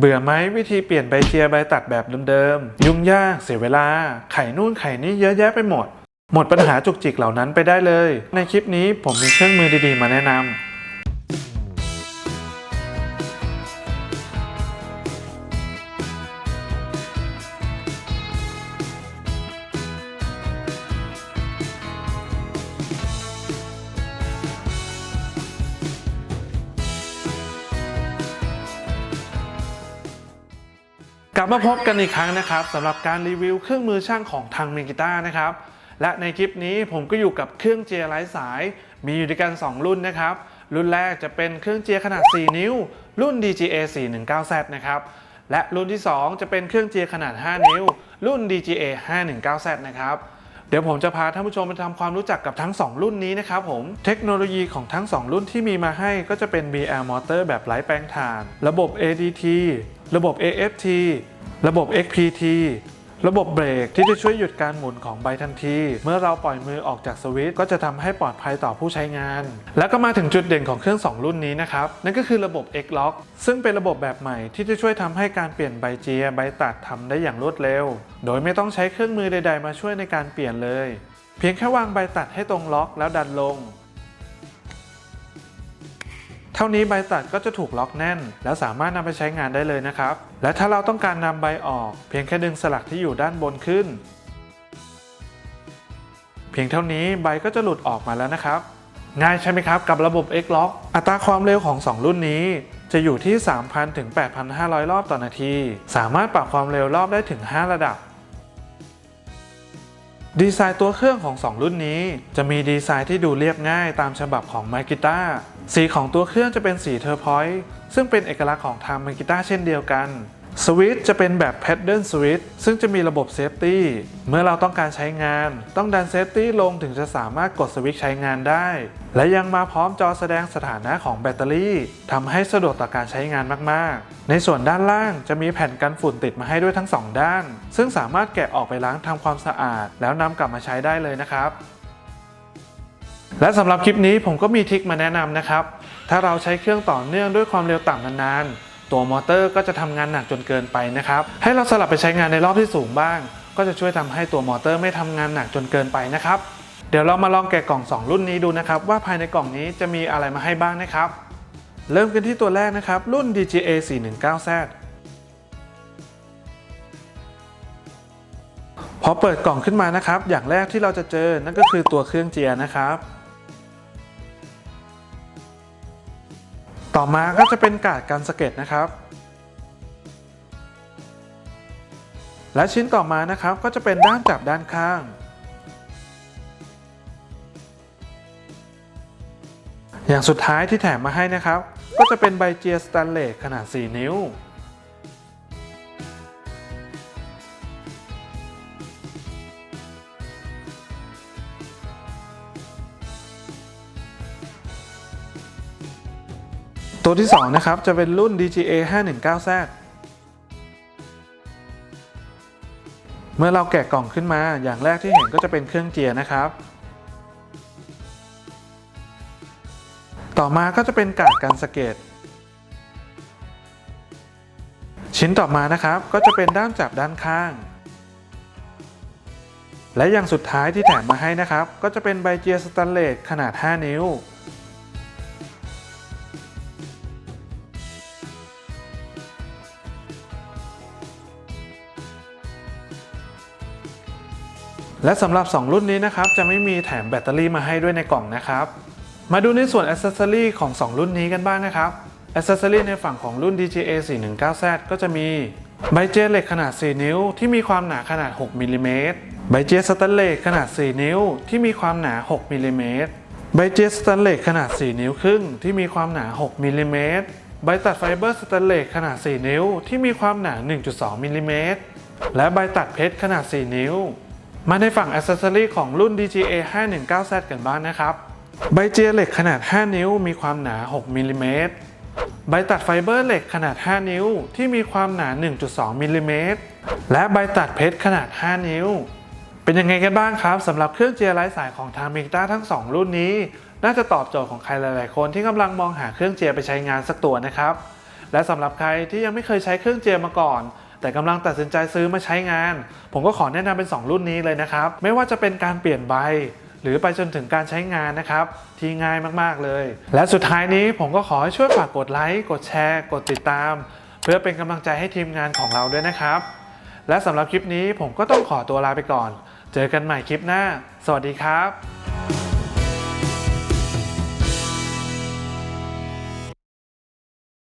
เบื่อไหมวิธีเปลี่ยนใบเจียร์ใบตัดแบบเดิมๆ ยุ่งยากเสียเวลา ไข่นู่นไข่นี่เยอะแยะไปหมด หมดปัญหาจุกจิกเหล่านั้นไปได้เลย ในคลิปนี้ผมมีเครื่องมือดีๆมาแนะนำ กลับมาพบกันอีกครั้งนะครับสำหรับการรีวิวเครื่องมือช่างของทางเมกิต้านะครับ และในคลิปนี้ผมก็อยู่กับเครื่องเจียไร้สาย มีอยู่ด้วยกัน 2 รุ่นนะครับ รุ่นแรกจะเป็นเครื่องเจียขนาด 4 นิ้ว รุ่น DGA 419Z นะครับและรุ่นที่ 2 จะเป็นเครื่องเจียขนาด 5 นิ้ว รุ่น DGA 519Z นะครับ เดี๋ยวผมจะพาท่านผู้ชมไปทำความรู้จักกับทั้ง 2 รุ่นนี้นะครับผม เทคโนโลยีของทั้ง 2 รุ่นที่มีมาให้ก็จะเป็น BL Motor แบบไร้แปลงถ่าน ระบบ ADT ระบบ AFT ระบบ XPT ระบบเบรกที่จะช่วยหยุดการหมุนของใบทันที เมื่อเราปล่อยมือออกจากสวิตช์ก็จะทำให้ปลอดภัยต่อผู้ใช้งาน แล้วก็มาถึงจุดเด่นของเครื่อง 2 รุ่นนี้นะครับ นั่นก็คือระบบ X-Lock ซึ่งเป็นระบบแบบใหม่ที่จะช่วยทำให้การเปลี่ยนใบเจียร์ใบตัดทำได้อย่างรวดเร็ว โดยไม่ต้องใช้เครื่องมือใด ๆ มาช่วยในการเปลี่ยนเลย เพียงแค่วางใบตัดให้ตรงล็อกแล้วดันลง เท่านี้ใบตัดก็จะถูกล็อกแน่น แล้วสามารถนำไปใช้งานได้เลยนะครับ และถ้าเราต้องการนำใบออก เพียงแค่ดึงสลักที่อยู่ด้านบนขึ้น เพียงเท่านี้ใบก็จะหลุดออกมาแล้วนะครับง่ายใช่ไหมครับกับระบบ X Lock อัตราความเร็วของ 2 รุ่นนี้ จะอยู่ที่ 3,000 ถึง 8,500 รอบต่อนาที สามารถปรับความเร็วรอบได้ถึง 5 ระดับ ดีไซน์ตัวเครื่องของ 2 รุ่นนี้ จะมีดีไซน์ที่ดูเรียบง่ายตามฉบับของ m a g i t a สีของตัวเครื่องจะเป็นสีเทอร์พอยต์ซึ่งเป็นเอกลักษณ์ของทาง m a g i t a เช่นเดียวกันสวิตช์จะเป็นแบบ Paddle Switch ซึ่งจะมีระบบเซฟตี้เมื่อเราต้องการใช้งาน ต้องดันเซฟตี้ลงถึงจะสามารถกดสวิตช์ใช้งานได้ และยังมาพร้อมจอแสดงสถานะของแบตเตอรี่ทำให้สะดวกต่อการใช้งานมากๆ ในส่วนด้านล่างจะมีแผ่นกันฝุ่นติดมาให้ด้วยทั้ง 2 ด้าน ซึ่งสามารถแกะออกไปล้างทำความสะอาด แล้วนำกลับมาใช้ได้เลยนะครับ และสำหรับคลิปนี้ผมก็มีทริคมาแนะนำนะครับ ถ้าเราใช้เครื่องต่อเนื่องด้วยความเร็วต่ำนานๆ ตัวมอเตอร์ก็จะทำงานหนักจนเกินไปนะครับ ให้เราสลับไปใช้งานในรอบที่สูงบ้าง ก็จะช่วยทำให้ตัวมอเตอร์ไม่ทำงานหนักจนเกินไปนะครับ เดี๋ยวเรามาลองแกะกล่อง 2 รุ่นนี้ดูนะครับ ว่าภายในกล่องนี้จะมีอะไรมาให้บ้างนะครับ เริ่มกันที่ตัวแรกนะครับรุ่น DGA 419Z พอเปิดกล่องขึ้นมานะครับ อย่างแรกที่เราจะเจอนั่นก็คือตัวเครื่องเจียร์นะครับ ต่อมาก็จะเป็นกาดกันสะเก็ดนะครับ และชิ้นต่อมานะครับก็จะเป็นด้านจับด้านข้าง อย่างสุดท้ายที่แถมมาให้นะครับ ก็จะเป็นใบเจียสแตนเลสขนาด 4 นิ้ว ตัวที่ 2 นะครับ จะเป็นรุ่น DGA 519Z เมื่อเราแกะกล่องขึ้นมา อย่างแรกที่เห็นก็จะเป็นเครื่องเจียร์นะครับ ต่อมาก็จะเป็นกาดกันสเก็ดชิ้นต่อมานะครับ ก็จะเป็นด้ามจับด้านข้าง และอย่างสุดท้ายที่แถมมาให้นะครับ ก็จะเป็นใบเจียร์สแตนเลสขนาด 5 นิ้ว และสำหรับ 2 รุ่นนี้นะครับ จะไม่มีแถมแบตเตอรี่มาให้ด้วยในกล่องนะครับ มาดูในส่วนอ c เซสซอรีของ 2 รุ่นนี้กันบ้างนะครับอ c เซสซอรีในฝั่งของรุ่น DGA 419Z ก็จะมีใบเจเหล็กขนาด 4 นิ้ว ที่มีความหนาขนาด 6มิลลิเมตรใบเจสแตนเลสขนาด 4 นิ้ว ที่มีความหนา 6มิลลิเมตรใบเจสแตนเลสขนาด 4 นิ้วครึ่งที่มีความหนา 6มิลลิเมตรใบตัดไฟเบอร์สแตนเลสขนาด 4 นิ้ว ที่มีความหนา 1.2มิลลิเมตรและใบตัดเพชรขนาด 4 นิ้ว มาในฝั่งอ c เซสซอรีของรุ่น DGA 519Z กันบ้างนะครับ ใบเจียรเหล็กขนาด 5 นิ้ว มีความหนา 6มิลลิเมตรใบตัดไฟเบอร์เหล็กขนาด 5 นิ้ว ที่มีความหนา 1.2มิลลิเมตรและใบตัดเพชรขนาด 5 นิ้ว เป็นยังไงกันบ้างครับสำหรับเครื่องเจียร์ไร้สายของทางมิกต้าทั้ง 2 รุ่นนี้ น่าจะตอบโจทย์ของใครหลาย ๆ คนที่กำลังมองหาเครื่องเจียร์ไปใช้งานสักตัวนะครับ และสำหรับใครที่ยังไม่เคยใช้เครื่องเจียมาก่อน แต่กำลังตัดสินใจซื้อมาใช้งาน ผมก็ขอแนะนำเป็น 2 รุ่นนี้เลยนะครับ ไม่ว่าจะเป็นการเปลี่ยนใบ หรือไปจนถึงการใช้งานนะครับ ที่ง่ายมากๆเลย และสุดท้ายนี้ผมก็ขอให้ช่วยฝากกดไลค์กดแชร์ กดติดตาม เพื่อเป็นกำลังใจให้ทีมงานของเราด้วยนะครับ และสำหรับคลิปนี้ผมก็ต้องขอตัวลาไปก่อน เจอกันใหม่คลิปหน้า สวัสดีครับ